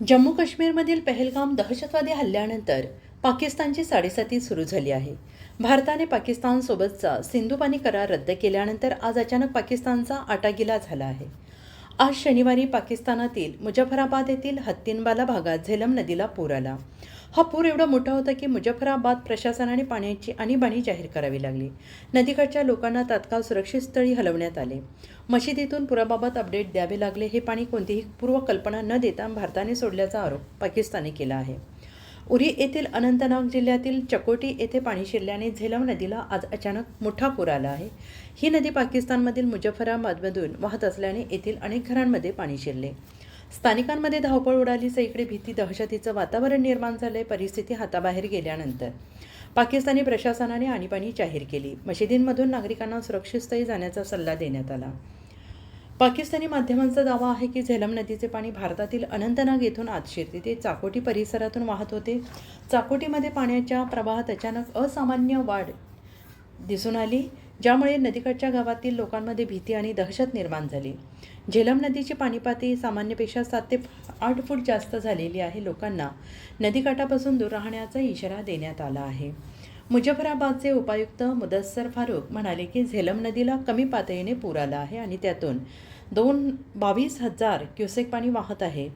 जम्मू काश्मीरमधील पहलगाम दहशतवादी हल्ल्यानंतर पाकिस्तानची साडेसाती सुरू झाली आहे. भारताने पाकिस्तानसोबतचा सिंधुपानी करार रद्द केल्यानंतर आज अचानक पाकिस्तानचा आटागिला झाला आहे. आज शनिवारी पाकिस्तानातील मुजफ्फराबाद येथील हत्तीनबाला भागात झेलम नदीला पूर आला. हा पूर एवढा मोठा होता की मुजफ्फराबाद प्रशासनाने पाण्याची आणीबाणी जाहीर करावी लागली. नदीकाठच्या लोकांना तात्काळ सुरक्षित स्थळी हलवण्यात आले. मशिदीतून पुराबाबत अपडेट द्यावे लागले हे पाणी कोणतीही पूर्वकल्पना न देता भारताने सोडल्याचा आरोप पाकिस्तानने केला आहे. उरी येथील अनंतनाग जिल्ह्यातील चकोटी येथे पाणी शिरल्याने झेलम नदीला आज अचानक मोठा पूर आला आहे. ही नदी पाकिस्तानमधील मुजफ्फराबादमधून वाहत असल्याने येथील अनेक घरांमध्ये पाणी शिरले. स्थानिकांमध्ये धावपळ उडाली इकडे भीती दहशतीचं वातावरण निर्माण झालंय परिस्थिती हाताबाहेर गेल्यानंतर पाकिस्तानी प्रशासनाने आणीबाणी जाहीर केली. मशिदींमधून नागरिकांना सुरक्षित स्थळी जाण्याचा सल्ला देण्यात आला. पाकिस्तानी माध्यमांचा दावा आहे की झेलम नदीचे पाणी भारतातील अनंतनाग येथून आत शिरते ते चाकोटी परिसरातून वाहत होते. चाकोटीमध्ये पाण्याच्या प्रवाहात अचानक असामान्य वाढ दिसून आली ज्यामुळे नदीकाठच्या गावातील लोकांमध्ये भीती आणि दहशत निर्माण झाली. झेलम नदीची पाणीपाती सामान्यपेक्षा सात ते आठ फूट जास्त झालेली आहे. लोकांना नदीकाठापासून दूर राहण्याचा इशारा देण्यात आला आहे. मुजफ्फराबादचे उपायुक्त मुदस्सर फारूक म्हणाले की झेलम नदीला कमी पातळीने पूर आला आहे आणि त्यातून दोन बावीस हजार क्युसेक पाणी वाहत आहे.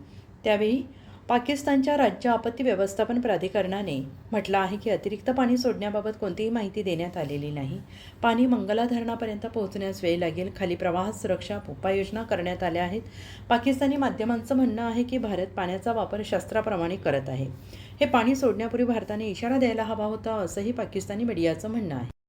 त्यावेळी पाकिस्तानच्या राज्य आपत्ती व्यवस्थापन प्राधिकरणाने म्हटलं आहे की अतिरिक्त पाणी सोडण्याबाबत कोणतीही माहिती देण्यात आलेली नाही. पाणी मंगला धरणापर्यंत पोहोचण्यास वेळ लागेल. खाली प्रवाह सुरक्षा उपाययोजना करण्यात आल्या आहेत. पाकिस्तानी माध्यमांचं म्हणणं आहे की भारत पाण्याचा वापर शस्त्राप्रमाणे करत आहे. हे पाणी सोडण्यापूर्वी भारताने इशारा द्यायला हवा होता असंही पाकिस्तानी मीडियाचं म्हणणं आहे.